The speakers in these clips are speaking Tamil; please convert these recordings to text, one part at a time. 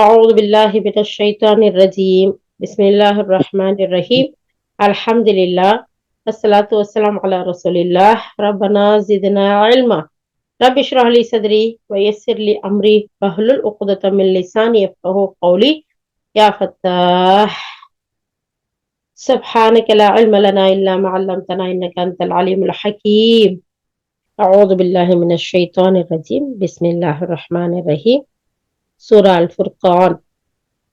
أعوذ بالله من الشيطان الرجيم. بسم الله الرحمن الرحيم. الحمد لله الصلاة والسلام على رسول الله. ربنا زدنا علما. رب اشرح لي صدري ويسر لي أمري. واحلل عقدة من لساني يفقهوا قولي. يا فتاح. سبحانك لا علم لنا إلا ما علمتنا إنك أنت العليم الحكيم. أعوذ بالله من الشيطان الرجيم. بسم الله الرحمن الرحيم. சூரா அல் ஃபுர்கான்.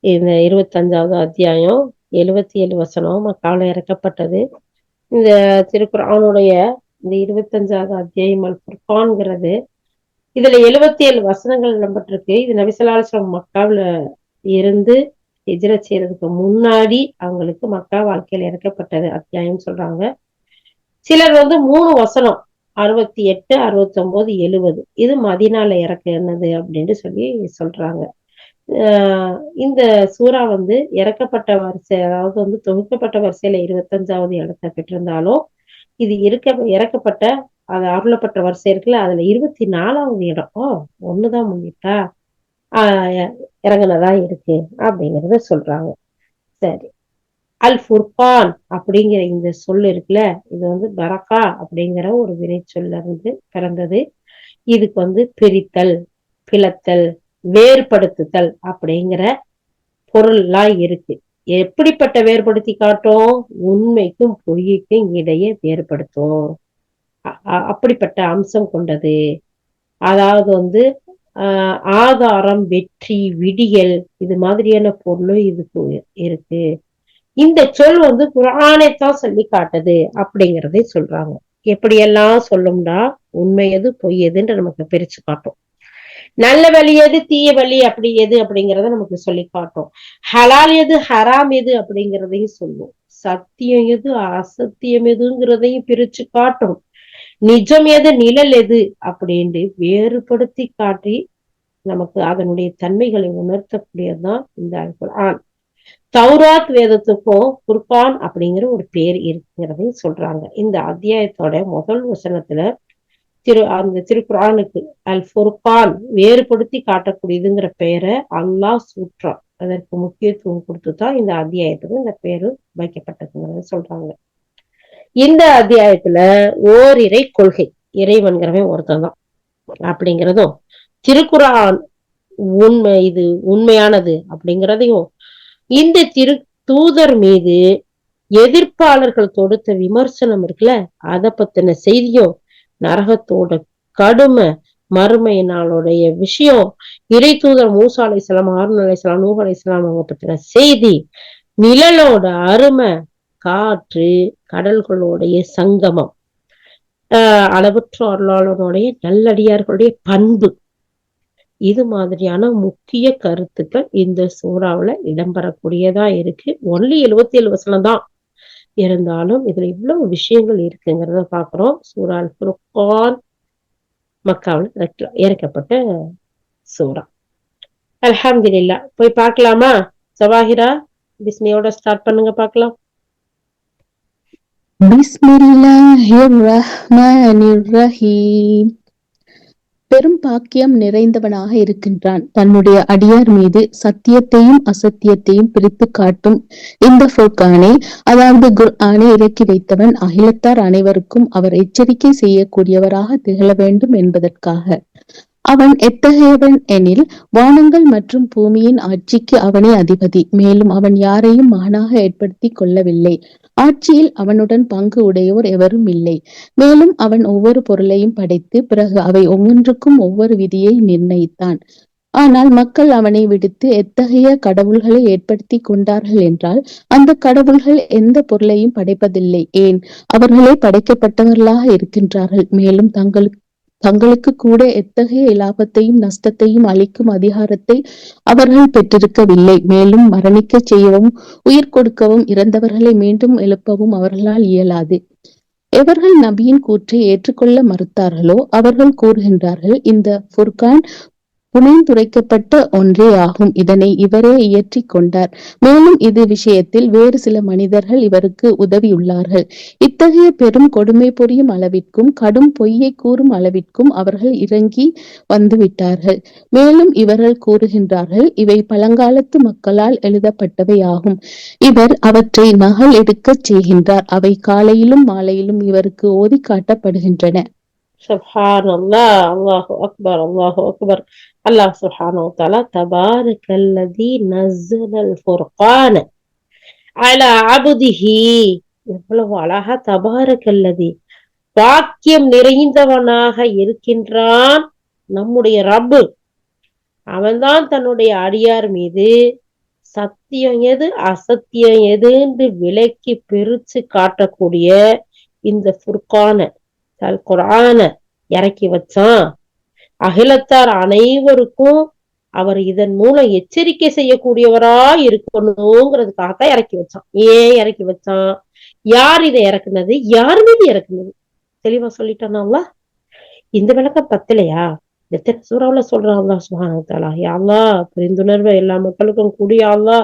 இந்த இருபத்தஞ்சாவது அத்தியாயம் எழுபத்தி ஏழு வசனம் மக்கால இறக்கப்பட்டது. இந்த திருக்குறானுடைய இந்த இருபத்தஞ்சாவது அத்தியாயம் அல் ஃபுர்கான்ங்கிறது இதுல எழுபத்தி ஏழு வசனங்கள் இடம்பெற்றிருக்கு. இது நபிசலாசலம் மக்காவில் இருந்து எதிர செய்யறதுக்கு முன்னாடி அவங்களுக்கு மக்கா வாழ்க்கையில இறக்கப்பட்டது அத்தியாயம் சொல்றாங்க. சிலர் வந்து மூணு வசனம் அறுபத்தி எட்டு அறுபத்தி ஒன்பது எழுபது. இது மதினால இறக்குனது அப்படின்னு சொல்லி சொல்றாங்க. இந்த சூறா வந்து இறக்கப்பட்ட வரிசை அதாவது வந்து தொகுக்கப்பட்ட வரிசையில இருபத்தஞ்சாவது இடத்தை பெற்றிருந்தாலும் இது இருக்க இறக்கப்பட்ட அது அருளப்பட்ட வரிசை இருக்குல்ல அதுல இருபத்தி நாலாவது இடம் ஓ ஒண்ணுதான் முன்னிட்டா ஆஹ் இறங்குனதா இருக்கு அப்படிங்கிறத சொல்றாங்க. சரி. அல் ஃபுர்கான் அப்படிங்கிற இந்த சொல் இருக்குல்ல இது வந்து பரக்கா அப்படிங்கிற ஒரு வினை சொல்ல இருந்து பிறந்தது. இதுக்கு வந்து பிரித்தல் பிளத்தல் வேறுபடுத்துதல் அப்படிங்கிற பொருள்லாம் இருக்கு. எப்படிப்பட்ட வேறுபடுத்தி காட்டும்? உண்மைக்கும் பொய்க்கும் இடையே வேறுபடுத்தும். அப்படிப்பட்ட அம்சம் கொண்டது. அதாவது வந்து ஆதாரம் வெற்றி விடியல் இது மாதிரியான பொருளும் இதுக்கு இருக்கு. இந்த சொல் வந்து குரானைத்தான் சொல்லி காட்டுது அப்படிங்கிறதே சொல்றாங்க. எப்படியெல்லாம் சொல்லும்னா உண்மை எது பொய் எதுன்ற நமக்கு பிரிச்சு காட்டும். நல்ல வழி எது தீய வழி அப்படி எது அப்படிங்கிறத நமக்கு சொல்லி காட்டும். ஹலால் எது ஹராம் எது அப்படிங்கிறதையும் சொல்லும். சத்தியம் எது அசத்தியம் எதுங்கிறதையும் பிரிச்சு காட்டும். நிஜம் எது நிழல் எது அப்படின்ட்டு வேறுபடுத்தி காட்டி நமக்கு அதனுடைய தன்மைகளை உணர்த்தக்கூடியதுதான் இந்த குரான் தௌராத் வேதத்துக்கும் குர்பான் அப்படிங்கிற ஒரு பேர் இருக்குங்கிறதையும் சொல்றாங்க. இந்த அத்தியாயத்தோட முதல் வசனத்துல திரு அந்த திருக்குறானுக்கு அல் ஃபுர்கான் வேறுபடுத்தி காட்டக்கூடியதுங்கிற பெயரை அல்லாஹ் சூற்றான். அதற்கு முக்கியத்துவம் கொடுத்துதான் இந்த அத்தியாயத்துக்கு இந்த பேரு வைக்கப்பட்டதுங்கிறத சொல்றாங்க. இந்த அத்தியாயத்துல ஓரிரை கொள்கை இறைவன்கிறவன் ஒருத்தன் தான் அப்படிங்கிறதும் திருக்குறான் உண்மை இது உண்மையானது அப்படிங்கிறதையும் இந்த திரு தூதர் மீது எதிர்ப்பாளர்கள் தொடுத்த விமர்சனம் இருக்குல்ல அதை பத்தின செய்தியும் நரகத்தோட கடுமை மறுமை நாளுடைய விஷயம் இறை தூதர் மூசா அலிஸ்லாம் ஹாரூன் அலிஸ்லாம் நூஹ் அலிஸ்லாம் அவங்க பத்தின செய்தி நிழலோட அருமை காற்று கடல்களுடைய சங்கமம். ஆஹ் அளவற்ற அருளாளனுடைய நல்லடியார்களுடைய பண்பு. இது மாதிரியான முக்கிய கருத்துக்கள் இந்த சூறாவில் இடம்பெறக்கூடியதா இருக்கு. ஒன்லி எழுபத்தி ஏழு வசனம் தான். இருந்தாலும் இதுல இவ்வளவு விஷயங்கள் இருக்குங்கிறத பாக்குறோம். சூறால் புருக்கான் மக்காவில் இறக்கப்பட்ட சூறா. அலமதுல்லா போய் பார்க்கலாமா? சவாஹிரா பிஸ்மியோட ஸ்டார்ட் பண்ணுங்க பார்க்கலாம். பிஸ்மில்லாஹிர் ரஹ்மானிர் ரஹீம். பெரும் பாக்கியம் நிறைந்தவனாக இருக்கின்றான். தன்னுடைய அடியார் மீது சத்தியத்தையும் அசத்தியத்தையும் பிரித்து காட்டும் இந்த ஃபுர்கானை அதாவது குர்ஆனை இறக்கி வைத்தவன் அகிலத்தார் அனைவருக்கும் அவர் எச்சரிக்கை செய்யக்கூடியவராக திகழ வேண்டும் என்பதற்காக. அவன் எத்தகையவன் எனில் வானங்கள் மற்றும் பூமியின் ஆட்சிக்கு அவனே அதிபதி. மேலும் அவன் யாரையும் மகனாக ஏற்படுத்தி கொள்ளவில்லை. ஆட்சியில் அவனுடன் பங்கு உடையோர் எவரும் இல்லை. மேலும் அவன் ஒவ்வொரு பொருளையும் படைத்து பிறகு அவை ஒவ்வொன்றுக்கும் ஒவ்வொரு விதியை நிர்ணயித்தான். ஆனால் மக்கள் அவனை விடுத்து எத்தகைய கடவுள்களை ஏற்படுத்தி கொண்டார்கள் என்றால் அந்த கடவுள்கள் எந்த பொருளையும் படைப்பதில்லை. ஏன்? அவர்களே படைக்கப்பட்டவர்களாக இருக்கின்றார்கள். மேலும் தங்களுக்கு தங்களுக்கு கூட எத்தகைய இலாபத்தையும் நஷ்டத்தையும் அளிக்கும் அதிகாரத்தை அவர்கள் பெற்றிருக்கவில்லை. மேலும் மரணிக்க செய்யவும் உயிர் கொடுக்கவும் இறந்தவர்களை மீண்டும் எழுப்பவும் அவர்களால் இயலாது. எவர்கள் நபியின் கூற்றை ஏற்றுக்கொள்ள மறுத்தார்களோ அவர்கள் கூறுகின்றார்கள் இந்த ஃபுர்கான் புனைந்துரைக்கப்பட்ட ஒன்றே ஆகும். இதனை இவரே இயற்றிக் கொண்டார். மேலும் இது விஷயத்தில் வேறு சில மனிதர்கள் இவருக்கு உதவியுள்ளார்கள். இத்தகைய பெரும் கொடுமை புரியும் அளவிற்கும் கடும் பொய்யை கூறும் அளவிற்கும் அவர்கள் இறங்கி வந்துவிட்டார்கள். மேலும் இவர்கள் கூறுகின்றார்கள் இவை பழங்காலத்து மக்களால் எழுதப்பட்டவை ஆகும். இவர் அவற்றை நகல் எடுக்கச் செய்கின்றார். அவை காலையிலும் மாலையிலும் இவருக்கு ஓதி காட்டப்படுகின்றன. சப்ஹான் அல்லாஹ் அல்லாஹு அக்பர் அல்லாஹு அக்பர். அல்லாஹ் சுஹான தலா தபாரு கல்லதி நசுலல் ஃபுர்கான அல அபுதிஹி. எவ்வளவு அழகா தபாரு கல்லதி பாக்கியம் நிறைந்தவனாக இருக்கின்றான் நம்முடைய ரப்பு. அவன்தான் தன்னுடைய அடியார் மீது சத்தியம் எது அசத்தியம் எதுன்னு விலக்கி பிரிச்சு காட்டக்கூடிய இந்த ஃபுர்கான குரான இறக்கி வச்சான். அகிலத்தார் அனைவருக்கும் அவர் இதன் மூலம் எச்சரிக்கை செய்யக்கூடியவரா இருக்கணுங்கிறதுக்காகத்தான் இறக்கி வச்சான். ஏன் இறக்கி வச்சான்? யார் இதை இறக்குனது? யார் மீது இறக்குனது? தெளிவா சொல்லிட்டானா இந்த விளக்கம் பத்தலையா? எத்தனை சூறாவுல சொல்றான் அல்லா சுபானத்தாலா யாழ்லா புரிந்துணர்வு எல்லா மக்களுக்கும் கூடியாள்லா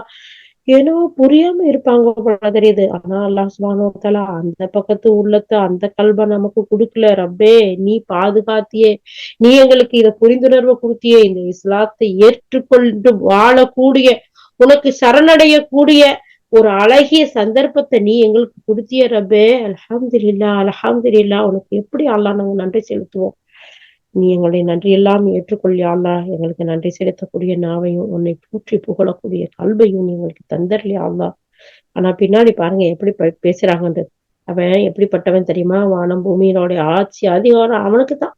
ஏனோ புரியாம இருப்பாங்க போல தெரியுது. ஆனா அல்லாஹ் சுபானத்தாலா அந்த பக்கத்து உள்ளத்தை அந்த கல்வ நமக்கு கொடுக்கல. ரப்பே நீ பாதுகாத்தியே. நீ எங்களுக்கு இத புரிந்துணர்வை கொடுத்தியே. இந்த இஸ்லாத்தை ஏற்றுக்கொண்டு வாழக்கூடிய உனக்கு சரணடையக்கூடிய ஒரு அழகிய சந்தர்ப்பத்தை நீ எங்களுக்கு கொடுத்திய ரப்பே. அல்ஹம்துலில்லா அல்ஹம்துலில்லா உனக்கு எப்படி அல்லாஹ் நாங்க நன்றி செலுத்துவோம்? நீ எங்களுடைய நன்றி எல்லாம் ஏற்றுக்கொள்ளியாளா எங்களுக்கு நன்றி செலுத்தக்கூடிய நாவையும் உன்னை பூற்றி புகழக்கூடிய கல்வையும் நீ எங்களுக்கு தந்தரலையா ஆனா பின்னாடி பாருங்க எப்படி பேசுறாங்கன்றது. அவன் எப்படிப்பட்டவன் தெரியுமா? வானம் பூமியினுடைய ஆட்சி அதிகாரம் அவனுக்கு தான்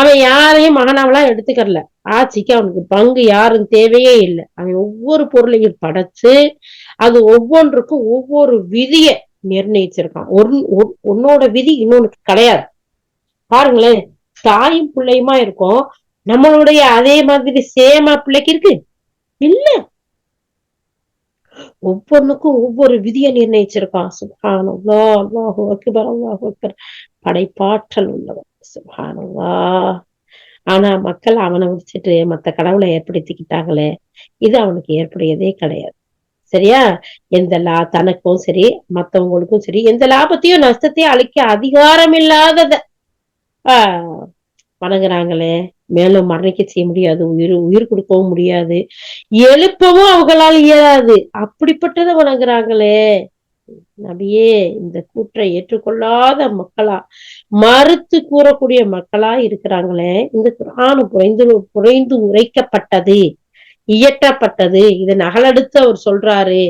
அவன் யாரையும் மகனாவெல்லாம் எடுத்துக்கறல. ஆட்சிக்கு அவனுக்கு பங்கு யாரும் தேவையே இல்லை. அவன் ஒவ்வொரு பொருளையும் படைச்சு அது ஒவ்வொன்றுக்கும் ஒவ்வொரு விதிய நிர்ணயிச்சிருக்கான். ஒரு உன்னோட விதி இன்னொன்னுக்கு கிடையாது. பாருங்களேன் தாயும் பிள்ளையுமா இருக்கும்? நம்மளுடைய அதே மாதிரி சேமா பிள்ளைக்கு இருக்கு? இல்ல. ஒவ்வொன்றுக்கும் ஒவ்வொரு விதியை நிர்ணயிச்சிருக்கான். சுபான் அல்லாஹு அக்பர் அல்லாஹு அக்பர். படைப்பாற்றல் உள்ளவன். சுபானல்லா ஆனா மக்கள் அவனை வச்சுட்டு மத்த கடவுளை ஏற்படுத்திக்கிட்டாங்களே இது அவனுக்கு ஏற்புடையதே கிடையாது. சரியா? எந்த லா தனக்கும் சரி மத்தவங்களுக்கும் சரி எந்த லாபத்தையும் நஷ்டத்தையும் அழிக்க அதிகாரம் இல்லாதத வணங்குறாங்களே. மேலும் மரணிக்க செய்ய முடியாது. உயிர் உயிர் கொடுக்கவும் முடியாது. எழுப்பவும் அவங்களால் இயலாது. அப்படிப்பட்டதை வணங்குறாங்களே. நபியே இந்த கூற்றை ஏற்றுக்கொள்ளாத மக்களா மறுத்து கூறக்கூடிய மக்களா இருக்கிறாங்களே. இந்த குரானு புரைந்து புரைந்து உரைக்கப்பட்டது. இயற்றப்பட்டது. இதை நகலெடுத்து அவர் சொல்றாரு.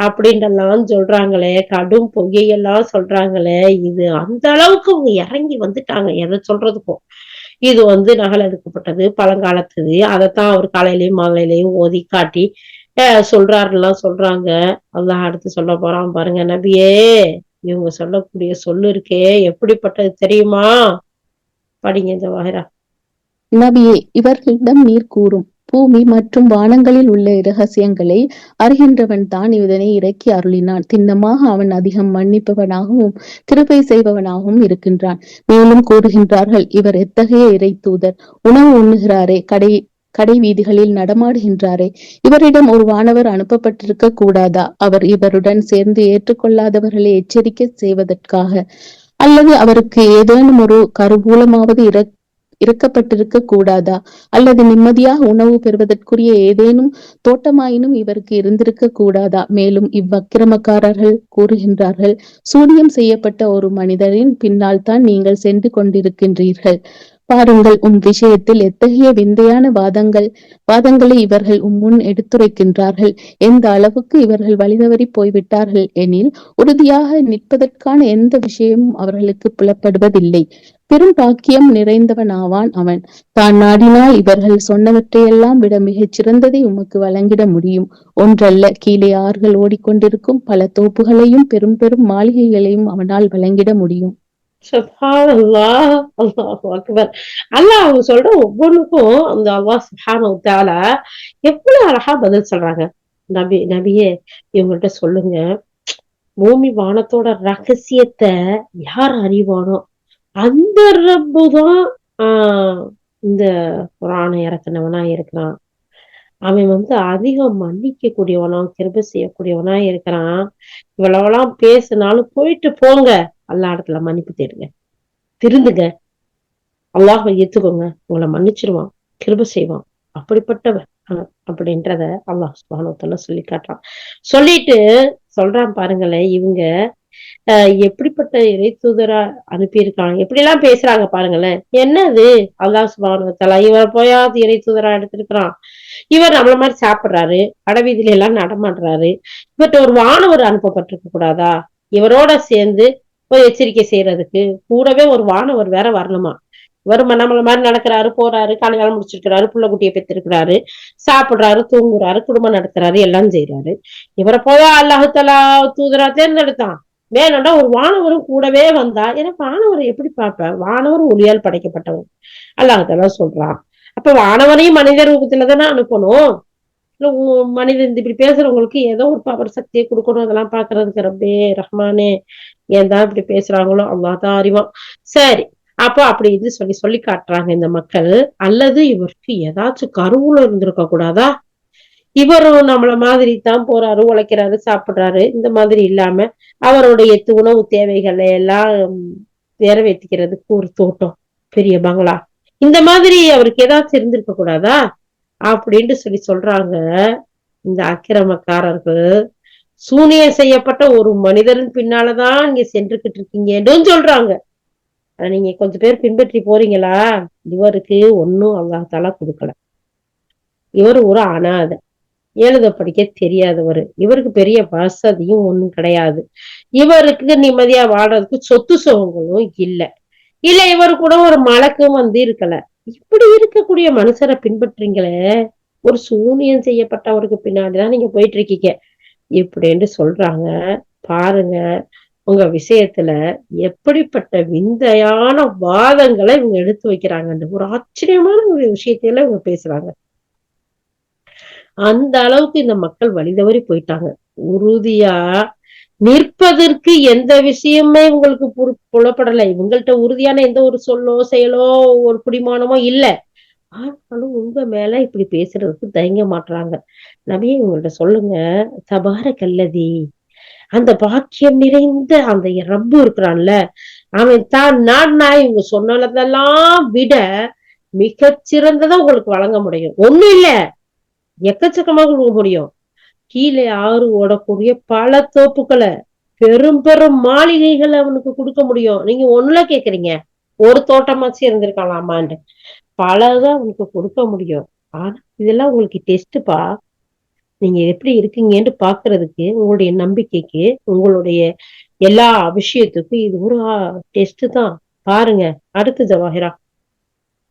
அப்படின்றலாம் சொல்றாங்களே. கடும் பொய்யெல்லாம் சொல்றாங்களே. இது அந்த அளவுக்கு அவங்க இறங்கி வந்துட்டாங்க. எதை சொல்றதுக்கும். இது வந்து நகல் எடுக்கப்பட்டது பழங்காலத்துது. அதைத்தான் அவர் காலையிலயும் மாலையிலயும் ஓதி காட்டி சொல்றாருலாம் சொல்றாங்க. அதான் அடுத்து சொல்ல போறான் பாருங்க நபியே இவங்க சொல்லக்கூடிய சொல்லு இருக்கே. எப்படிப்பட்டது தெரியுமா? படிங்க இந்த வாயிரா. நபியே இவர்களிடம் நீர் கூறும். பூமி மற்றும் வானங்களில் உள்ள இரகசியங்களை அறிகின்றவன் தான் இதனை இறக்கி அருளினான். திண்ணமாக அவன் அதிகம் மன்னிப்பவனாகவும் திருப்பை செய்பவனாகவும் இருக்கின்றான். மேலும் கூறுகின்றார்கள் இவர் எத்தகைய இறை தூதர்? உணவு உண்ணுகிறாரே கடை கடை வீதிகளில் நடமாடுகின்றாரே. இவரிடம் ஒரு வானவர் அனுப்பப்பட்டிருக்க கூடாதா? அவர் இவருடன் சேர்ந்து ஏற்றுக்கொள்ளாதவர்களை எச்சரிக்கை செய்வதற்காக அல்லது அவருக்கு ஏதேனும் ஒரு கருவூலமாவது இற இருக்கப்பட்டிருக்க கூடாதா? அல்லது நிம்மதியாக உணவு பெறுவதற்குரிய ஏதேனும் தோட்டமாயினும் இவருக்கு இருந்திருக்க கூடாதா? மேலும் இவ்வக்கிரமக்காரர்கள் கூறுகின்றார்கள் சூனியம் செய்யப்பட்ட ஒரு மனிதரின் பின்னால் தான் நீங்கள் சென்று கொண்டிருக்கின்றீர்கள். பாருங்கள் உம் விஷயத்தில் எத்தகைய விந்தையான வாதங்கள் வாதங்களை இவர்கள் உம் முன் எடுத்துரைக்கின்றார்கள். எந்த அளவுக்கு இவர்கள் வழிதவறி போய்விட்டார்கள் எனில் உறுதியாக நிற்பதற்கான எந்த விஷயமும் அவர்களுக்கு புலப்படுவதில்லை. பெரும் பாக்கியம் நிறைந்தவனாவான் அவன். தான் நாடினால் இவர்கள் சொன்னவற்றையெல்லாம் விட மிகச் சிறந்ததை உமக்கு வழங்கிட முடியும். ஒன்றல்ல கீழே ஆறுகள் ஓடிக்கொண்டிருக்கும் பல தோப்புகளையும் பெரும் பெரும் மாளிகைகளையும் அவனால் வழங்கிட முடியும். அல்லாஹ் அவங்க சொல்ற ஒவ்வொன்றுக்கும் அந்த அல்லாஹ் சுப்ஹானஹு எவ்வளவு அழகா பதில் சொல்றாங்க. நபி நபியே இவங்கள்ட்ட சொல்லுங்க. பூமி வானத்தோட ரகசியத்தை யார் அறிவானோ அந்த ரப்பு தான் இந்த குரானை இறக்குனவனா இருக்கிறான் அவன் வந்து அதிகம் மன்னிக்க கூடியவனா கிருப செய்யக்கூடியவனா இருக்கிறான். இவ்வளவெல்லாம் பேசினாலும் போயிட்டு போங்க. எல்லா இடத்துல மன்னிப்பு தேடுங்க. திருந்துங்க. அல்லாஹ் ஏத்துக்கோங்க. உங்களை மன்னிச்சிருவான். கிருப செய்வான். அப்படிப்பட்டவன். அப்படின்றத அல்லாஹ் சுபானத்துல சொல்லி காட்டுறான். சொல்லிட்டு சொல்றான் பாருங்களேன் இவங்க. எப்படிப்பட்ட இறை தூதரா அனுப்பியிருக்காங்க? எப்படி எல்லாம் பேசுறாங்க பாருங்களேன். என்னது? அல்லா சுபானுவத்தாலா இவரை போயாவது இறை தூதரா எடுத்திருக்கிறான்? இவர் நம்மள மாதிரி சாப்பிடுறாரு. கடவீதியில எல்லாம் நடமாடுறாரு. இவர்கிட்ட ஒரு வானவர் அனுப்பப்பட்டிருக்க கூடாதா? இவரோட சேர்ந்து ஒரு எச்சரிக்கை செய்யறதுக்கு கூடவே ஒரு வானவர் வேற வரணுமா? இவர் நம்மள மாதிரி நடக்கிறாரு போறாரு காலையால முடிச்சிருக்கிறாரு புள்ள குட்டியை பெற்றிருக்கிறாரு சாப்பிடுறாரு தூங்குறாரு குடும்பம் நடத்துறாரு எல்லாம் செய்யறாரு இவரை போயா தலா தூதரா தேர்ந்தெடுத்தான். வேணும்னா ஒரு வானவரும் கூடவே வந்தா ஏன்னா வானவரை எப்படி பார்ப்பேன் வானவரும் ஒளியால் படைக்கப்பட்டவன். அல்லாஹலா சொல்றான். அப்ப வானவரையும் மனித ரூபத்துல தானே அனுப்பணும்? மனிதன் இப்படி பேசுறவங்களுக்கு ஏதோ ஒரு பவர் சக்தியை கொடுக்கணும் அதெல்லாம் பாக்குறதுக்கு ரப்பே ரஹ்மானே. ஏன் தான் இப்படி பேசுறாங்களோ? அவ்வளவுதான் அறிவான். சரி அப்போ அப்படி இது சொல்லி சொல்லி காட்டுறாங்க இந்த மக்கள். அல்லது இவருக்கு ஏதாச்சும் கருவுல இருந்திருக்க கூடாதா இவரும் நம்மள மாதிரி தான் போறாரு உழைக்கிறாரு சாப்பிடுறாரு. இந்த மாதிரி இல்லாம அவருடைய உணவு தேவைகளை எல்லாம் நிறைவேற்றிக்கிறதுக்கு ஒரு தோட்டம் பெரிய பங்களா. இந்த மாதிரி அவருக்கு ஏதாச்சும் இருந்திருக்க கூடாதா? அப்படின்ட்டு சொல்லி சொல்றாங்க இந்த அக்கிரமக்காரர்கள். சூனிய செய்யப்பட்ட ஒரு மனிதரின் பின்னாலதான் நீங்க சென்றுகிட்டு இருக்கீங்கன்னு சொல்றாங்க. நீங்க கொஞ்சம் பேர் பின்பற்றி போறீங்களா? இவருக்கு ஒன்னும் அல்லாஹால கொடுக்கல. இவர் ஒரு அனாதை. எழுத படிக்க தெரியாதவர். இவருக்கு பெரிய வசதியும் ஒண்ணும் கிடையாது. இவருக்கு நிம்மதியா வாழ்றதுக்கு சொத்து சுகங்களும் இல்ல. இல்ல இவர் கூட ஒரு மலக்கும் வந்து இருக்கல. இப்படி இருக்கக்கூடிய மனுஷரை பின்பற்றீங்களே ஒரு சூனியம் செய்யப்பட்டவருக்கு பின்னாடிதான் நீங்க போயிட்டு இருக்கீங்க இப்படின்னு சொல்றாங்க. பாருங்க உங்க விஷயத்துல எப்படிப்பட்ட விந்தையான வாதங்களை இவங்க எடுத்து வைக்கிறாங்கன்னு. ஒரு ஆச்சரியமான ஒரு விஷயத்தையெல்லாம் இவங்க பேசுறாங்க. அந்த அளவுக்கு இந்த மக்கள் வழிதவறி போயிட்டாங்க. உறுதியா நிற்பதற்கு எந்த விஷயமே உங்களுக்கு புலப்படலை. இவங்கள்ட்ட உறுதியான எந்த ஒரு சொல்லோ செயலோ ஒரு குடிமானமோ இல்லை. ஆனாலும் உங்க மேல இப்படி பேசுறதுக்கு தயங்க மாட்டாங்க நபியே உங்கள்ட்ட சொல்லுங்க. சபார கல்லதி. அந்த பாக்கியம் நிறைந்த அந்த ரப்பு இருக்கிறான்ல அவன் தான் நாட்னா இவங்க சொன்னதெல்லாம் விட மிகச்சிறந்ததை உங்களுக்கு வழங்க முடியும். ஒண்ணு இல்ல. எக்கச்சக்கமாக கொடுக்க முடியும். கீழே ஆறு ஓடக்கூடிய பல தோப்புகளை பெரும் பெரும் மாளிகைகளை அவனுக்கு கொடுக்க முடியும். நீங்க ஒண்ணுல கேக்குறீங்க. ஒரு தோட்டமாச்சு இருந்திருக்கலாமான்னு பலதான் அவனுக்கு கொடுக்க முடியும். ஆனா இதெல்லாம் உங்களுக்கு டெஸ்ட்டுப்பா நீங்க எப்படி இருக்கீங்கன்னு பாக்குறதுக்கு உங்களுடைய நம்பிக்கைக்கு உங்களுடைய எல்லா விஷயத்துக்கும் இது ஒரு டெஸ்ட் தான். பாருங்க. அடுத்து ஜவாஹிரா.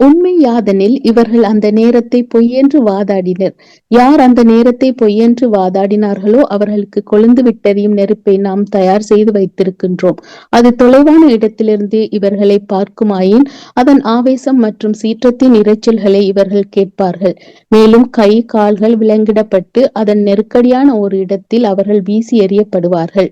உண்மை யாதனில் இவர்கள் அந்த நேரத்தை பொய்யென்று வாதாடினர். யார் அந்த நேரத்தை பொய்யென்று வாதாடினார்களோ அவர்களுக்கு கொழுந்து விட்டறியும் நெருப்பை நாம் தயார் செய்து வைத்திருக்கின்றோம். அது தொலைவான இடத்திலிருந்து இவர்களை பார்க்குமாயின் அதன் ஆவேசம் மற்றும் சீற்றத்தின் இரைச்சல்களை இவர்கள் கேட்பார்கள். மேலும் கை கால்கள் விலங்கிடப்பட்டு அதன் நெருக்கடியான ஒரு இடத்தில் அவர்கள் வீசி எறியப்படுவார்கள்.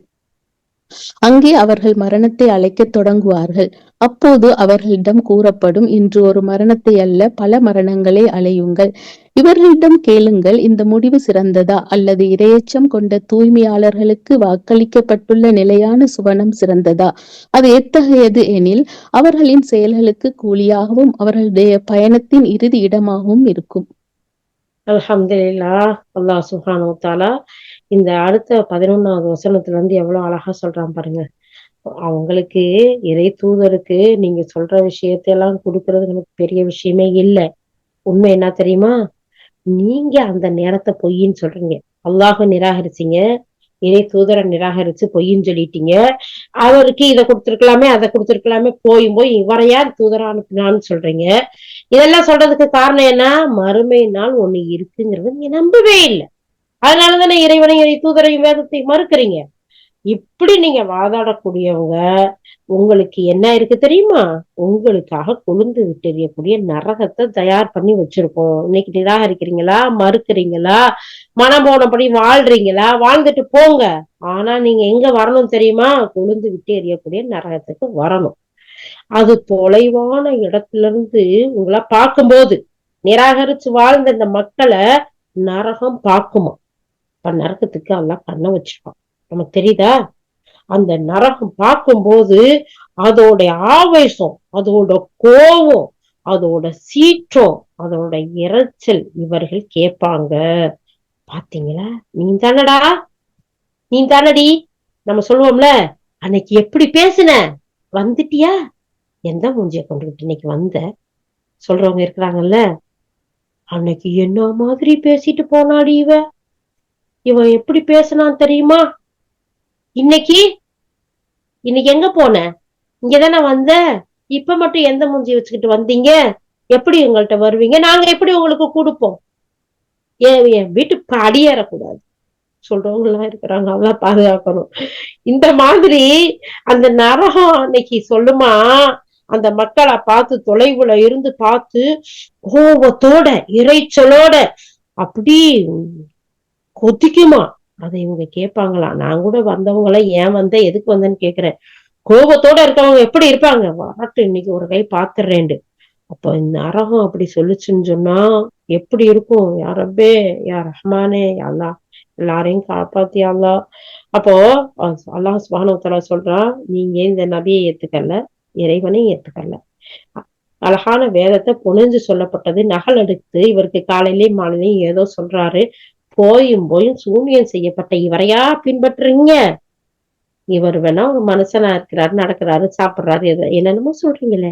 அங்கே அவர்கள் மரணத்தை அழைக்கத் தொடங்குவார்கள். அப்போது அவர்களிடம் கூறப்படும் இன்று ஒரு மரணத்தை அல்ல பல மரணங்களை அலையுங்கள். இவர்களிடம் கேளுங்கள் இந்த முடிவு சிறந்ததா? அல்லது இரையச்சம் கொண்ட தூய்மையாளர்களுக்கு வாக்களிக்கப்பட்டுள்ள நிலையான சுவனம் சிறந்ததா? அது எத்தகையது எனில் அவர்களின் செயல்களுக்கு கூலியாகவும் அவர்களுடைய பயணத்தின் இறுதி இடமாகவும் இருக்கும். அலமதுல்லா அல்லாஹ் சுஹானு தாலா இந்த அடுத்த பதினொன்னாவது வசனத்துல இருந்து எவ்வளவு அழகா சொல்றான் பாருங்க. அவங்களுக்கு இறை தூதருக்கு நீங்க சொல்ற விஷயத்தையெல்லாம் கொடுக்கறது நமக்கு பெரிய விஷயமே இல்லை. உண்மை என்ன தெரியுமா? நீங்க அந்த நேரத்தை பொய்ன்னு சொல்றீங்க. அல்லாஹ நிராகரிச்சீங்க. இறை தூதரை நிராகரிச்சு பொய்ன்னு சொல்லிட்டீங்க. அவருக்கு இதை கொடுத்துருக்கலாமே அதை கொடுத்துருக்கலாமே போயும் போய் இவரையா தூதரா அனுப்பினான்னு சொல்றீங்க. இதெல்லாம் சொல்றதுக்கு காரணம் என்ன? மறுமை நாள் ஒண்ணு இருக்குங்கிறது நீங்க நம்பவே இல்லை. அதனாலதானே இறைவனையும் இறை தூதரையும் வேதத்தை மறுக்கிறீங்க? இப்படி நீங்க வாதாடக்கூடியவங்க உங்களுக்கு என்ன இருக்கு தெரியுமா? உங்களுக்காக கொழுந்து விட்டெறியக்கூடிய நரகத்தை தயார் பண்ணி வச்சிருக்கோம். இன்னைக்கு நிராகரிக்கிறீங்களா? மறுக்கிறீங்களா? மனம் போனபடி வாழ்றீங்களா? வாழ்ந்துட்டு போங்க. ஆனா நீங்க எங்க வரணும் தெரியுமா? கொழுந்து விட்டு எறியக்கூடிய நரகத்துக்கு வரணும். அது தொலைவான இடத்துல இருந்து உங்களை பார்க்கும்போது நிராகரிச்சு வாழ்ந்த இந்த மக்களை நரகம் பார்க்குமா? இப்ப நரகத்துக்கு எல்லாம் கண்ண வச்சிருப்பான் நமக்கு தெரியுதா? அந்த நரகம் பார்க்கும்போது அதோட ஆவேசம் அதோட கோபம் அதோட சீற்றம் அதோட இரைச்சல் இவர்கள் கேட்பாங்க. பாத்தீங்களா? நீ தானடா நீ தானடி நம்ம சொல்லுவோம்ல அன்னைக்கு எப்படி பேசுன? வந்துட்டியா? எந்த மூஞ்சிய கொண்டுகிட்டு இன்னைக்கு வந்த? சொல்றவங்க இருக்கிறாங்கல்ல அன்னைக்கு என்ன மாதிரி பேசிட்டு போனாடி இவ இவன் எப்படி பேசினான் தெரியுமா? இன்னைக்கு இன்னைக்கு எங்க போன? இங்கதானே வந்த? இப்ப மட்டும் எந்த மூஞ்சி வச்சுக்கிட்டு வந்தீங்க? எப்படி எங்கள்கிட்ட வருவீங்க? நாங்க எப்படி உங்களுக்கு கொடுப்போம்? ஏன் என் வீட்டுக்கு அடியேறக்கூடாது சொல்றவங்க எல்லாம் இருக்கிறாங்க அதான் பாதுகாக்கணும். இந்த மாதிரி அந்த நரகம் அன்னைக்கு சொல்லுமா? அந்த மக்களை பார்த்து தொலைவுல இருந்து பார்த்து கோபத்தோட இறைச்சலோட அப்படி கொதிக்குமா? அதை இவங்க கேட்பாங்களா? நான் கூட வந்தவங்கள ஏன் வந்த எதுக்கு வந்தேன்னு கேக்குறேன் கோபத்தோட இருக்கவங்க எப்படி இருப்பாங்க? வரட்டு இன்னைக்கு ஒரு கை பாத்துறேன்டு அப்ப இந்த அரகம் அப்படி சொல்லுச்சுன்னு சொன்னா எப்படி இருக்கும்? யாரப்பே யார் ரஹ்மானே அல்லா எல்லாரையும் காப்பாத்தி அல்லா அப்போ அல்லாஹ் சுபானவத்தலா சொல்றான் நீங்க இந்த நபியை ஏத்துக்கல இறைவனையும் ஏத்துக்கல. அழகான வேதத்தை புனைஞ்சு சொல்லப்பட்டது. நகல் எடுத்து இவருக்கு காலையிலயும் மாலையிலயும் ஏதோ சொல்றாரு. போயும் போயும் சூனியம் செய்யப்பட்ட இவரையா பின்பற்றுறீங்க? இவர் வேணா ஒரு மனுஷனா இருக்கிறாரு நடக்கிறாரு சாப்பிடுறாரு என்னென்னமோ சொல்றீங்களே.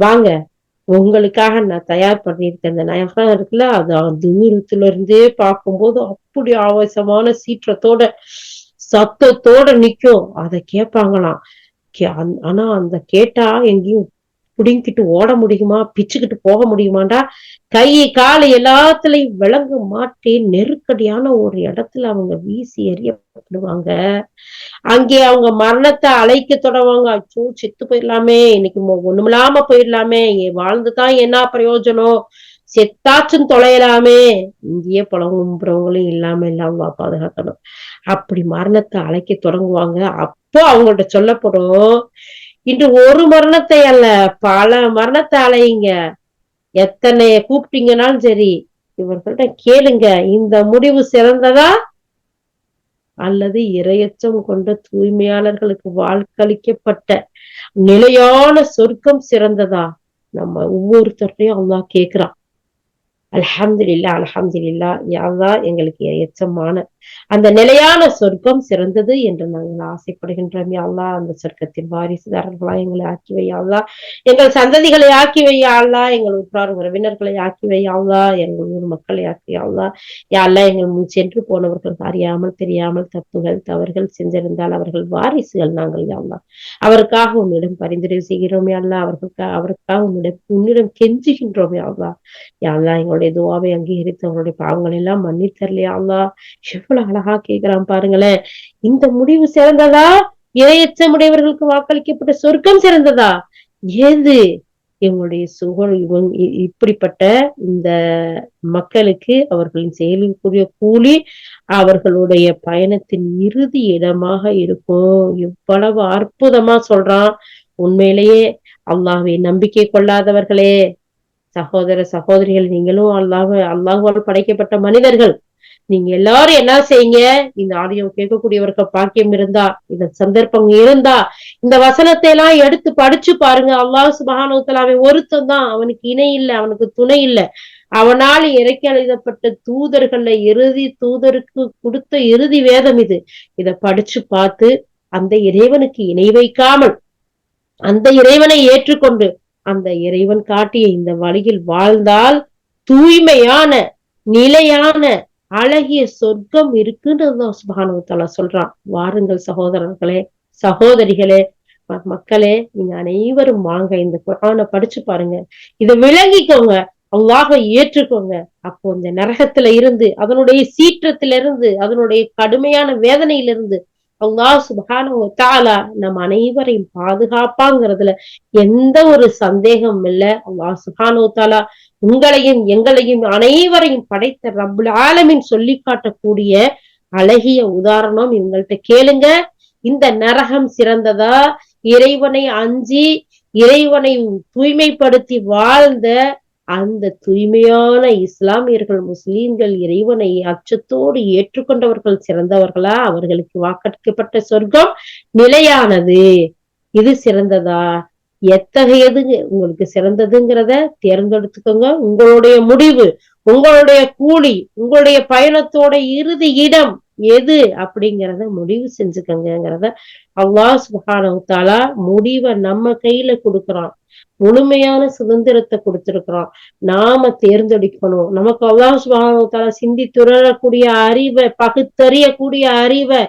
வாங்க உங்களுக்காக நான் தயார் பண்ணியிருக்கேன். இந்த நயகம் இருக்குல்ல அது தூரத்துல இருந்தே பார்க்கும்போது அப்படி ஆவேசமான சீற்றத்தோட சத்தத்தோட நிக்கும். அதை கேட்பாங்களாம். ஆனா அந்த கேட்டா எங்கேயும் புடிங்கிட்டு ஓட முடியுமா? பிச்சுக்கிட்டு போக முடியுமாண்டா? கை காலை எல்லாத்துலயும் விளங்க மாட்டே நெருக்கடியான ஒரு இடத்துல அவங்க வீசி எறியப்படுவாங்க. அங்கே அவங்க மரணத்தை அழைக்க தொடங்குவாங்க. அச்சோ செத்து போயிடலாமே. இன்னைக்கு ஒண்ணுமில்லாம போயிடலாமே. வாழ்ந்துதான் என்ன பிரயோஜனம்? செத்தாச்சும் தொலையலாமே. இங்கேயே புலங்குறவங்களும் இல்லாம இல்லாம பாதுகாக்கணும். அப்படி மரணத்தை அழைக்க தொடங்குவாங்க. அப்போ அவங்கள்ட்ட சொல்லப்படும் இன்று ஒரு மரணத்தை அல்ல பல மரணத்தை அலையுங்க. எத்தனை கூப்பிட்டீங்கனாலும் சரி இவர்கள்ட்ட கேளுங்க. இந்த முடிவு சிறந்ததா? அல்லது இரையச்சம் கொண்ட தூய்மையாளர்களுக்கு வாழ்க்களிக்கப்பட்ட நிலையான சொர்க்கம் சிறந்ததா? நம்ம ஒவ்வொருத்தரையும் அல்லா கேக்குறான் அலஹம்துல்லா அலஹம்துல்லா யாதான் எங்களுக்கு எச்சமான அந்த நிலையான சொர்க்கம் சிறந்தது என்று நாங்கள் ஆசைப்படுகின்றோம். யாழ்லா அந்த சொர்க்கத்தின் வாரிசுதாரர்களா எங்களை ஆக்கி வையாள்லா எங்கள் சந்ததிகளை ஆக்கி வையாள்லா எங்கள் உற்றார் உறவினர்களை ஆக்கி வையாள்லா எங்கள் ஊர் மக்களை ஆக்கி யாழ்லா யாழ்லா எங்கள் முன் சென்று போனவர்கள் அறியாமல் தெரியாமல் தப்புகள் தவறுகள் செஞ்சிருந்தால் அவர்கள் வாரிசுகள் நாங்கள் யாழ்லா அவருக்காக உன்னிடம் பரிந்துரை செய்கிறோம் யாழ்லா அவர்களுக்காக அவருக்காக உன்னிடம் உன்னிடம் கெஞ்சுகின்றோம் யாழ்லா யாழ்லா எங்களுடைய துவாவை அங்கீகரித்து அவங்களுடைய பாவங்கள் எல்லாம் மன்னித்தரலையா எவ்வளவு அழகா கேக்குறான் பாருங்களேன். இந்த முடிவு சிறந்ததா? இரையச்சமுடையவர்களுக்கு வாக்களிக்கப்பட்ட சொர்க்கம் சிறந்ததா? ஏது? இவங்களுடைய சுகர் இவங்க இப்படிப்பட்ட இந்த மக்களுக்கு அவர்களின் செயலுக்குரிய கூலி அவர்களுடைய பயணத்தின் இறுதி இடமாக இருக்கும். இவ்வளவு அற்புதமா சொல்றான். உண்மையிலேயே அல்லாஹை நம்பிக்கை கொள்ளாதவர்களே. சகோதர சகோதரிகள் நீங்களும் அல்லாஹ் அல்லாஹால் படைக்கப்பட்ட மனிதர்கள். நீங்க எல்லாரும் என்ன செய்யுங்க? இந்த ஆடியோ கேட்கக்கூடியவர்கள் பாக்கியம் இருந்தா இந்த சந்தர்ப்பம் இருந்தா இந்த வசனத்தை எல்லாம் எடுத்து படிச்சு பாருங்க. அல்லாஹ் சுபஹானுத்தலா அவன் ஒருத்தன் தான். அவனுக்கு இணை இல்லை அவனுக்கு துணை இல்லை. அவனால் இறக்கி எழுதப்பட்ட தூதர்கள்ல இறுதி தூதருக்கு கொடுத்த இறுதி வேதம் இது. இதை படிச்சு பார்த்து அந்த இறைவனுக்கு இணை வைக்காமல் அந்த இறைவனை ஏற்றுக்கொண்டு அந்த இறைவன் காட்டிய இந்த வழியில் வாழ்ந்தால் தூய்மையான நிலையான அழகிய சொர்க்கம் இருக்குன்னு சுபானுவத்தால சொல்றான். வாருங்கள் சகோதரர்களே சகோதரிகளே மக்களே நீங்க அனைவரும் வாங்க. இந்த குரானை படிச்சு பாருங்க. இதை விளங்கிக்கோங்க. அல்லாஹ ஏற்றுக்கோங்க. அப்போ இந்த நரகத்துல இருந்து அதனுடைய சீற்றத்தில இருந்து அதனுடைய கடுமையான வேதனையிலிருந்து அல்லாஹ் சுபானு தாலா நம் அனைவரையும் பாதுகாப்பாங்கிறதுல எந்த ஒரு சந்தேகமும் இல்லை. அல்லாஹ் சுபானோ தாலா உங்களையும் எங்களையும் அனைவரையும் படைத்த ரப்புல் ஆலமின் சொல்லி காட்டக்கூடிய அழகிய உதாரணம் இவங்கள்ட்ட கேளுங்க. இந்த நரகம் சிறந்ததா? இறைவனை அஞ்சி இறைவனை தூய்மைப்படுத்தி வாழ்ந்த அந்த தூய்மையான இஸ்லாமியர்கள் முஸ்லீம்கள் இறைவனை அச்சத்தோடு ஏற்றுக்கொண்டவர்கள் சிறந்தவர்களா? அவர்களுக்கு வாக்களிக்கப்பட்ட சொர்க்கம் நிலையானது. இது சிறந்ததா? எத்தகையது உங்களுக்கு சிறந்ததுங்கிறத தேர்ந்தெடுத்துக்கோங்க. உங்களுடைய முடிவு உங்களுடைய கூலி உங்களுடைய பயணத்தோட இறுதி இடம் எது அப்படிங்கிறத முடிவு செஞ்சுக்கங்கிறத அல்லாஹ் சுபஹானஹு முடிவை நம்ம கையில கொடுக்குறான். முழுமையான சுதந்திரத்தை கொடுத்திருக்கிறோம் நாம தேர்ந்தெடுக்கணும். நமக்கு அல்லாஹ் சுபஹானஹு சிந்தி துறக்கூடிய அறிவை பகுத்தறியக்கூடிய அறிவை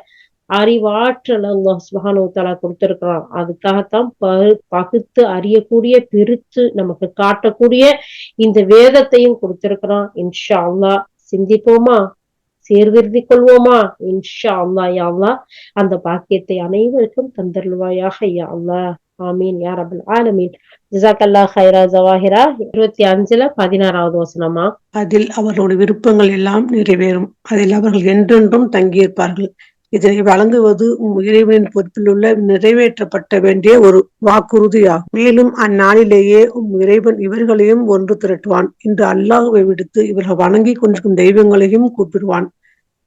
அறிவாற்றல் அல்லாஹ் சுபானு தலா கொடுத்திருக்கிறான். அதுக்காகத்தான் பகு- பகுத்து அறியக்கூடிய பிரித்து நமக்கு காட்டக்கூடிய இந்த வேதத்தையும் கொடுத்திருக்கிறான். இன்ஷா அல்லா சிந்திப்போமா? சீர்திருத்திக் கொள்வோமா? இன்ஷா அல்லா யாவ்லா அந்த பாக்கியத்தை அனைவருக்கும் தந்தருள்வாயாக யாவ்லா ஆமீன். யார் அபுல் ஆலமீன். ஜிசாக்கல்லா ஹைரா ஜவாஹிரா. இருபத்தி அஞ்சுல பதினாறாவது வசனமா? அதில் அவர்களுடைய விருப்பங்கள் எல்லாம் நிறைவேறும். அதில் அவர்கள் என்றென்றும் தங்கியிருப்பார்கள். இதனை வழங்குவது இறைவனின் பொறுப்பில் உள்ள நிறைவேற்றப்பட்ட வேண்டிய ஒரு வாக்குறுதியாகும். மேலும் அந்நாளிலேயே உம் இறைவன் இவர்களையும் ஒன்று திரட்டுவான். இன்று அல்லாஹுவை விடுத்து இவர்கள் வணங்கி கொண்டிருக்கும் தெய்வங்களையும் கூப்பிடுவான்.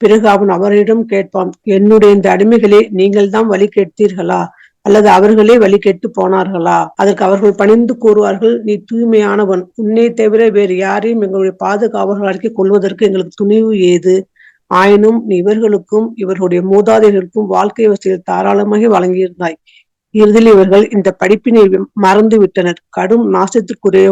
பிறகு அவன் அவரிடம் கேட்பான் என்னுடைய இந்த அடிமைகளே நீங்கள் தான் வழி கேட்டீர்களா? அல்லது அவர்களே வழி கெட்டு போனார்களா? அதற்கு அவர்கள் பணிந்து கூறுவார்கள் நீ தூய்மையானவன். உன்னை தவிர வேறு யாரையும் எங்களுடைய பாதுகாவலர்களாக்கி கொள்வதற்கு எங்களுக்கு துணிவு ஏது? ஆயினும் இவர்களுக்கும் இவர்களுடைய மூதாதையர்களுக்கும் வாழ்க்கை வசதிகள் தாராளமாக வழங்கியிருந்தாய். இறுதியில் இவர்கள் இந்த படிப்பினை மறந்து விட்டனர் கடும் நாசத்திற்குரிய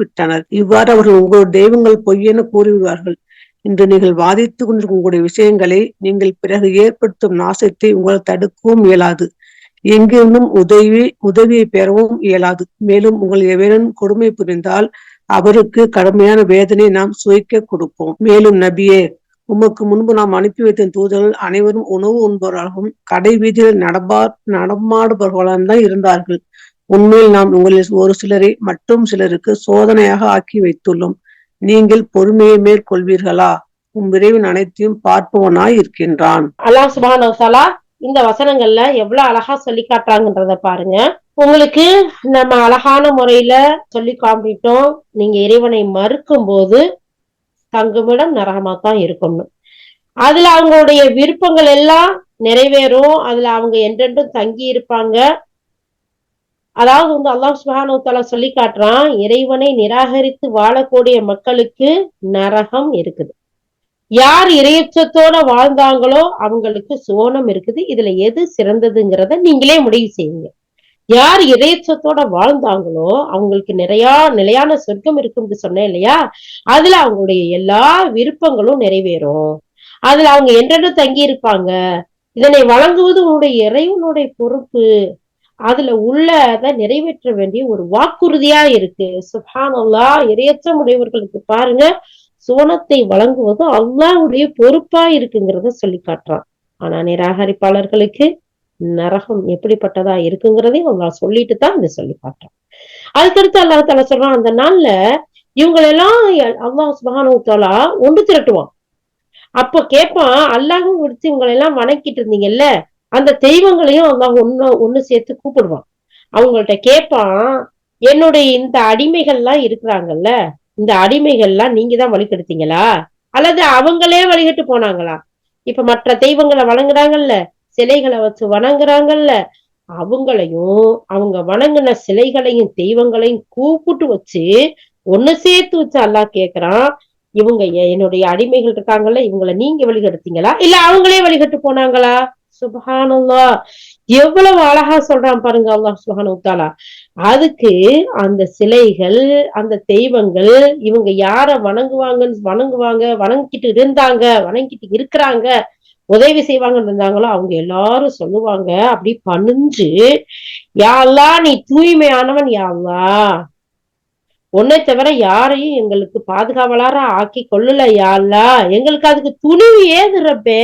விட்டனர். இவ்வாறு அவர்கள் உங்கள் தெய்வங்கள் பொய்யென கூறிவிடுவார்கள். இன்று நீங்கள் வாதித்துக் கொண்டிருக்கும் உங்களுடைய விஷயங்களை நீங்கள் பிறகு ஏற்படுத்தும் நாசத்தை உங்களை தடுக்கவும் இயலாது. எங்கிருந்தும் உதவி உதவியை பெறவும் இயலாது. மேலும் உங்கள் எவரும் கொடுமை புரிந்தால் அவருக்கு கடுமையான வேதனை நாம் சுவைக்க கொடுப்போம். மேலும் நபியே உமக்கு முன்பு நாம் அனுப்பி வைத்த தூதர்கள் அனைவரும் உணவு உண்பவர்களாகவும் கடை வீதியில் நடப்பார் நடமாடுபவர்களாக தான் இருந்தார்கள். உண்மையில் நாம் உங்களில் ஒரு சிலரை மற்றும் சிலருக்கு சோதனையாக ஆக்கி வைத்துள்ளோம். நீங்கள் பொறுமையை மேற்கொள்வீர்களா? உன் விரைவின் அனைத்தையும் பார்ப்பவனாய் இருக்கின்றான். அல்லாஹ் சுப்ஹானஹு இந்த வசனங்கள்ல எவ்வளவு அழகா சொல்லி காட்டுறாங்கன்றத பாருங்க. உங்களுக்கு நம்ம அழகான முறையில சொல்லி காமிட்டோம் நீங்க இறைவனை மறுக்கும் போது தங்குமிடம் நரகமா தான் இருக்கணும். அதுல அவங்களுடைய விருப்பங்கள் எல்லாம் நிறைவேறும். அதுல அவங்க என்றென்றும் தங்கி இருப்பாங்க. அதாவது வந்து அல்லாஹ் சுப்ஹானஹு தஆலா சொல்லி காட்டுறான் இறைவனை நிராகரித்து வாழக்கூடிய மக்களுக்கு நரகம் இருக்குது. யார் இறையச்சத்தோட வாழ்ந்தாங்களோ அவங்களுக்கு சுவனம் இருக்குது. இதுல எது சிறந்ததுங்கிறத நீங்களே முடிவு செய்யுங்க. யார் இறையச்சத்தோட வாழ்ந்தாங்களோ அவங்களுக்கு நிறைய நிலையான சொர்க்கம் இருக்கும்னு சொன்னேன் இல்லையா? அதுல அவங்களுடைய எல்லா விருப்பங்களும் நிறைவேறும். அதுல அவங்க என்றென்றும் தங்கி இருப்பாங்க இதனை வழங்குவது உன்னுடைய இறைவனுடைய பொறுப்பு. அதுல உள்ளத நிறைவேற்ற வேண்டிய ஒரு வாக்குறுதியா இருக்கு. சுபானல்லா இறையச்சம் உடையவர்களுக்கு பாருங்க. சோனத்தை வழங்குவது அல்லாவுடைய பொறுப்பா இருக்குங்கிறத சொல்லி காட்டுறான். ஆனா நிராகரிப்பாளர்களுக்கு நரகம் எப்படிப்பட்டதா இருக்குங்கிறதையும் அவங்களால சொல்லிட்டு தான் இதை சொல்லி காட்டுறான் அதுக்கடுத்து அல்லாஹ் தலை சொல்றான் அந்த நாள்ல இவங்களெல்லாம் அல்லாஹ் சுபஹானஹு தஆலா ஒன்று திரட்டுவான். அப்போ கேட்பான் அல்லாஹும் விடுத்து இவங்களெல்லாம் எல்லாம் இருந்தீங்கல்ல அந்த தெய்வங்களையும் அல்லாஹ் ஒண்ணு ஒண்ணு சேர்த்து கூப்பிடுவான். அவங்கள்ட்ட கேட்பான் என்னுடைய இந்த அடிமைகள்லாம் இருக்கிறாங்கல்ல இந்த அடிமைகள்லாம் நீங்க தான் வழிகெடுத்தீங்களா? அல்லது அவங்களே வழிகட்டு போனாங்களா? இப்ப மற்ற தெய்வங்களை வழங்குறாங்கல்ல சிலைகளை வச்சு வணங்குறாங்கல்ல அவங்களையும் அவங்க வணங்கின சிலைகளையும் தெய்வங்களையும் கூப்பிட்டு வச்சு ஒண்ணு சேர்த்து வச்சு அல்லாஹ் கேக்குறான். இவங்க என்னுடைய அடிமைகள் இருக்காங்கல்ல இவங்களை நீங்க வழிகெடுத்தீங்களா இல்ல அவங்களே வழிகட்டு போனாங்களா? சுபஹானுல்லா. எவ்வளவு அழகா சொல்றான் பாருங்க அல்லாஹ் சுபஹானஹு தஆலா அதுக்கு அந்த சிலைகள் அந்த தெய்வங்கள் இவங்க யார வணங்குவாங்கன்னு வணங்குவாங்க வணங்கிட்டு இருந்தாங்க வணங்கிட்டு இருக்கிறாங்க உதவி செய்வாங்கன்னு இருந்தாங்களோ அவங்க எல்லாரும் சொல்லுவாங்க அப்படி பணிஞ்சு யா நீ தூய்மையானவன் யாழ்லா உன்னை தவிர யாரையும் எங்களுக்கு பாதுகாவலார ஆக்கி கொள்ளல யா எங்களுக்கு அதுக்கு துணிவு ஏதுறப்பே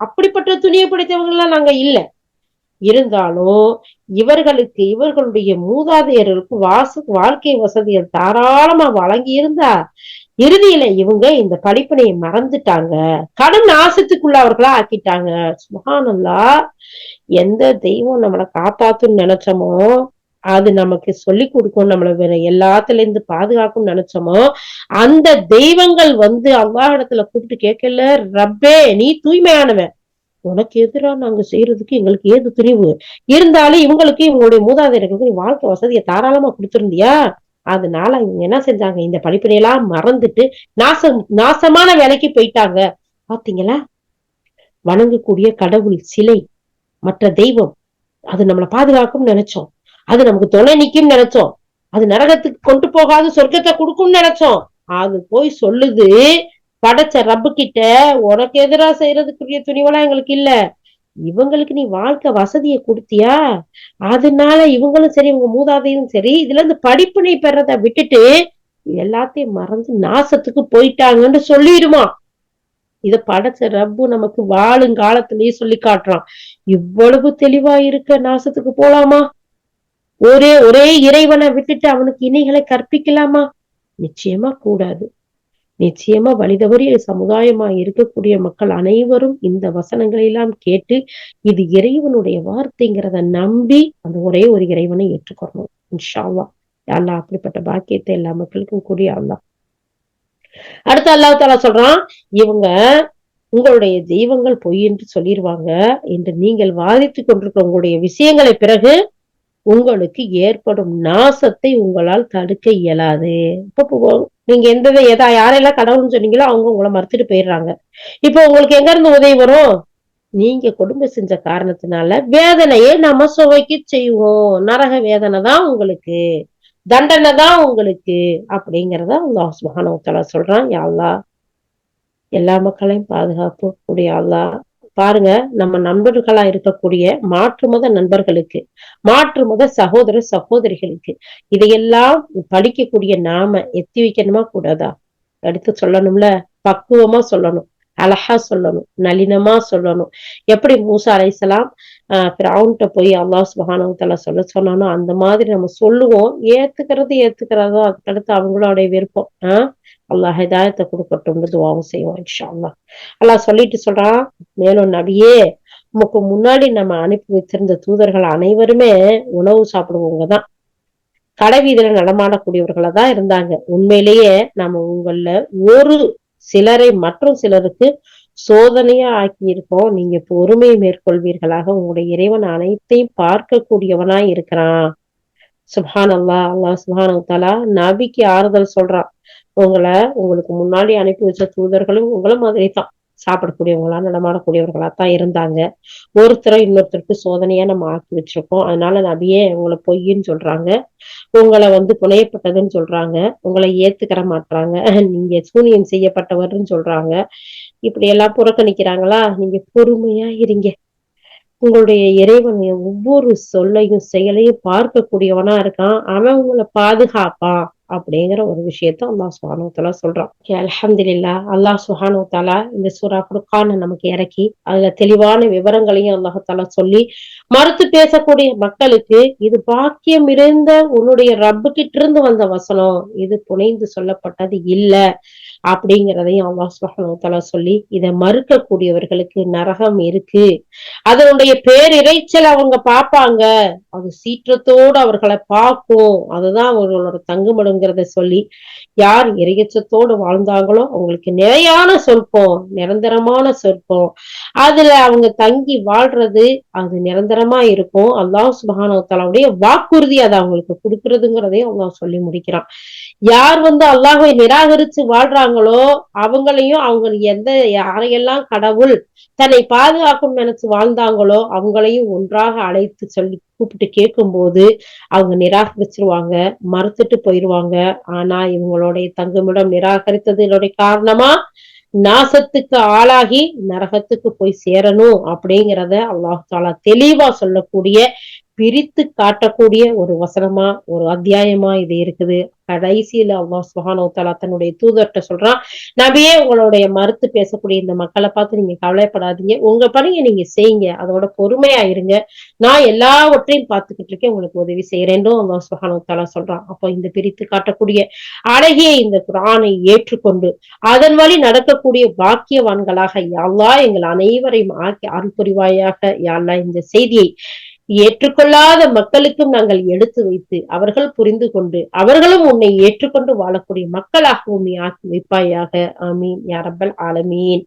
அப்படிப்பட்ட துணியை படைத்தவங்க எல்லாம் நாங்க இல்ல. இருந்தாலும் இவர்களுக்கு இவர்களுடைய மூதாதையர்களுக்கு வாசு வாழ்க்கை வசதிகள் தாராளமா வழங்கி இருந்தா இறுதியில இவங்க இந்த படிப்பினையை மறந்துட்டாங்க. கடன் நாசத்துக்குள்ள அவர்களா ஆக்கிட்டாங்க. சுகானல்லா எந்த தெய்வம் நம்மளை காப்பாத்துன்னு நினைச்சோமோ அது நமக்கு சொல்லி கொடுக்கும். நம்மளை வேற எல்லாத்துல இருந்து பாதுகாக்கும் நினைச்சோமோ அந்த தெய்வங்கள் வந்து அல்லாஹ் கூப்பிட்டு கேட்கல ரப்பே நீ தூய்மையானவன். உனக்கு எதிரா நாங்க செய்யறதுக்கு எங்களுக்கு ஏது துணிவு இருந்தாலும் இவங்களுக்கு இவங்களுடைய மூதாதையர்களுக்கு நீ வாழ்க்கை வசதியை தாராளமா கொடுத்துருந்தியா? அதனால இவங்க என்ன செஞ்சாங்க? இந்த படிப்பினையெல்லாம் மறந்துட்டு நாசம் நாசமான வேலைக்கு போயிட்டாங்க. பாத்தீங்களா? வணங்கக்கூடிய கடவுள் சிலை மற்ற தெய்வம் அது நம்மளை பாதுகாக்கும் நினைச்சோம். அது நமக்கு துணை நிக்கும் நினைச்சோம். அது நரகத்துக்கு கொண்டு போகாது சொர்க்கத்தை கொடுக்கும்னு நினைச்சோம். அது போய் சொல்லுது படைச்ச ரப்பு கிட்ட உனக்கு எதிரா செய்யறதுக்குரிய துணிவெல்லாம் எங்களுக்கு இல்ல. இவங்களுக்கு நீ வாழ்க்கை வசதியை கொடுத்தியா? அதனால இவங்களும் சரி இவங்க மூதாதையும் சரி இதுல இருந்து படிப்பினை பெறத விட்டுட்டு எல்லாத்தையும் மறந்து நாசத்துக்கு போயிட்டாங்கன்னு சொல்லிடுமா? இத படைச்ச ரப்பு நமக்கு வாழும் காலத்திலேயே சொல்லி காட்டுறான். இவ்வளவு தெளிவா இருக்க நாசத்துக்கு போலாமா? ஒரே ஒரே இறைவனை விட்டுட்டு அவனுக்கு இணைகளை கற்பிக்கலாமா? நிச்சயமா கூடாது. நிச்சயமா வழிதவறிய சமுதாயமா இருக்கக்கூடிய மக்கள் அனைவரும் இந்த வசனங்களை எல்லாம் கேட்டு இது இறைவனுடைய வார்த்தைங்கிறத நம்பி அந்த ஒரே ஒரு இறைவனை ஏற்றுக்கொள்ளணும். இன்ஷா அல்லா அப்படிப்பட்ட பாக்கியத்தை எல்லா மக்களுக்கும் கூடிய அல்லா அடுத்து அல்லாஹ் தாலா சொல்றான் இவங்க உங்களுடைய தெய்வங்கள் பொய் என்று சொல்லிடுவாங்க என்று நீங்கள் வாதித்துக் கொண்டிருக்கிற உங்களுடைய விஷயங்களை பிறகு உங்களுக்கு ஏற்படும் நாசத்தை உங்களால் தடுக்க இயலாது. இப்ப நீங்க எந்த எதா யாரெல்லாம் கடவுள்னு சொன்னீங்களோ அவங்க உங்களை மறுத்துட்டு போயிடுறாங்க. இப்போ உங்களுக்கு எங்க இருந்து உதவி வரும்? நீங்க கொடுமை செஞ்ச காரணத்தினால வேதனையை நம்ம சுவைக்கு செய்வோம். நரக வேதனை தான் உங்களுக்கு. தண்டனை தான் உங்களுக்கு. அப்படிங்கிறத அல்லாஹ் சுப்ஹானஹு வ சொல்றான். யாழ்லா எல்லா மக்களையும் பாதுகாப்பு கூடிய அல்லாஹ் பாருங்க நம்ம நண்பர்களா இருக்கக்கூடிய மாற்று மத நண்பர்களுக்கு மாற்று மத சகோதர சகோதரிகளுக்கு இதையெல்லாம் படிக்கக்கூடிய நாம எத்தி வைக்கணுமா? கூடாதா? எடுத்து சொல்லணும்ல? பக்குவமா சொல்லணும். அழகா சொல்லணும். நளினமா சொல்லணும். எப்படி மூசா அலைசலாம் ஆஹ் பிராவுன்ட்ட போய் அல்லாஹ் சுபஹானஹு சொல்ல சொன்னானோ அந்த மாதிரி நம்ம சொல்லுவோம். ஏத்துக்கிறது ஏத்துக்கிறதோ அதுக்கடுத்து அவங்களோட விருப்பம். ஆஹ் அல்லாஹ் ஹிதாயத்தை கொடுக்கட்டும்னு துவாவும் செய்வோம் இன்ஷா அல்லாஹ் அல்லாஹ் சொல்லிட்டு சொல்றான் மேலும் நபியே உமக்கு முன்னாடி நம்ம அனுப்பி வைத்திருந்த தூதர்கள் அனைவருமே உணவு சாப்பிடுவவங்க தான். கடை வீதியில நடமாடக்கூடியவர்களா தான் இருந்தாங்க. உண்மையிலேயே நம்ம உங்கள ஒரு சிலரை மற்றும் சிலருக்கு சோதனையா ஆக்கி இருக்கோம் நீங்க பொறுமை மேற்கொள்வீர்களாக. உங்களுடைய இறைவன் அனைத்தையும் பார்க்கக்கூடியவனா இருக்கிறான். சுப்ஹான் அல்லா அல்லா சுப்ஹானஹு தலா நபிக்கு ஆறுதல் சொல்றான் உங்களை உங்களுக்கு முன்னாடி அனுப்பி வச்ச தூதர்களும் உங்களை மாதிரி தான் சாப்பிடக்கூடியவங்களா நடமாடக்கூடியவர்களா தான் இருந்தாங்க. ஒருத்தரை இன்னொருத்தருக்கு சோதனையா நம்ம ஆக்கி வச்சிருக்கோம். அதனால நபியே உங்களை பொய்ன்னு சொல்றாங்க. உங்களை வந்து புனையப்பட்டதுன்னு சொல்றாங்க. உங்களை ஏத்துக்கிற மாட்றாங்க. நீங்க சூனியம் செய்யப்பட்டவர்னு சொல்றாங்க. இப்படி எல்லாம் புறக்கணிக்கிறாங்களா? நீங்க பொறுமையா இருங்க. உங்களுடைய இறைவன் ஒவ்வொரு சொல்லையும் செயலையும் பார்க்கக்கூடியவனா இருக்கான். அவன் உங்களை பாதுகாப்பான். அப்படிங்கிற ஒரு விஷயத்த அல்லாஹ் சுஹானு சொல்றான். அல்ஹம்துலில்லாஹ் அல்லாஹ் சுஹானு இந்த சூரா குர்ஆனை நமக்கு இறக்கி அதுல தெளிவான விவரங்களையும் அல்லாஹ் சொல்லி மறுத்து பேசக்கூடிய மக்களுக்கு இது பாக்கியம் இருந்த உன்னுடைய ரப்பு கிட்ட இருந்து வந்த வசனம். இது புனைந்து சொல்லப்பட்டது இல்ல. அப்படிங்கிறதையும் அல்லாஹ் சுபஹானுத்தாலா சொல்லி இதை மறுக்கக்கூடியவர்களுக்கு நரகம் இருக்கு. அதனுடைய பேரிரைச்சல் அவங்க பார்ப்பாங்க. அது சீற்றத்தோடு அவர்களை பார்க்கும். அதுதான் அவர்களோட தங்குமடுங்கிறத சொல்லி யார் இறையச்சத்தோடு வாழ்ந்தாங்களோ அவங்களுக்கு நிலையான சொற்பம் நிரந்தரமான சொற்பம். அதுல அவங்க தங்கி வாழ்றது அது நிரந்தரமா இருக்கும். அல்லாஹ் சுபஹானுத்தாலாவுடைய வாக்குறுதி அதை அவங்களுக்கு கொடுக்கறதுங்கிறதையும் அல்லாஹ் சொல்லி முடிக்கிறான். யார் வந்து அல்லாஹை நிராகரிச்சு வாழ்றாங்க வாழ்றாங்களோ அவங்களையும் அவங்க எந்த யாரையெல்லாம் கடவுள் தன்னை பாதுகாக்கும் நினைச்சு வாழ்ந்தாங்களோ அவங்களையும் ஒன்றாக அழைத்து சொல்லி கூப்பிட்டு கேட்கும்போது அவங்க நிராகரிச்சிருவாங்க மறுத்துட்டு போயிருவாங்க. ஆனா இவங்களுடைய தங்குமிடம் நிராகரித்ததனுடைய காரணமா? நாசத்துக்கு ஆளாகி நரகத்துக்கு போய் சேரணும் அப்படிங்கிறத அல்லாஹ் தெளிவா சொல்லக்கூடிய பிரித்து காட்டக்கூடிய ஒரு வசனமா ஒரு அத்தியாயமா இது இருக்குது. கடைசியில அல்லாஹ் சுப்ஹானஹு தன்னுடைய தூதர்கிட்ட சொல்றான் நபியே உங்களுடைய மறுத்து பேசக்கூடிய இந்த மக்களை பார்த்து நீங்க கவலைப்படாதீங்க. உங்க பணியை நீங்க செய்யுங்க. அதோட பொறுமையா இருங்க. நான் எல்லாவற்றையும் பார்த்துக்கிட்டு இருக்கேன். உங்களுக்கு உதவி செய்யறேன்றும் அல்லாஹ் சுப்ஹானஹு சொல்றான். அப்போ இந்த பிரித்து காட்டக்கூடிய அழகிய இந்த குரானை ஏற்றுக்கொண்டு அதன் வழி நடக்கக்கூடிய பாக்கியவான்களாக யாழ்லா எங்கள் அனைவரையும் ஆக்கி அருள் புரிவாயாக. யாழ்லா இந்த செய்தியை ஏற்றுக்கொள்ளாத மக்களுக்கும் நாங்கள் எடுத்து வைத்து அவர்கள் புரிந்து கொண்டு அவர்களும் உன்னை ஏற்றுக்கொண்டு வாழக்கூடிய மக்களாகவும் நீ ஆக்கி வைப்பாயாக. ஆமீன். யாரப்பல் ஆலமீன்.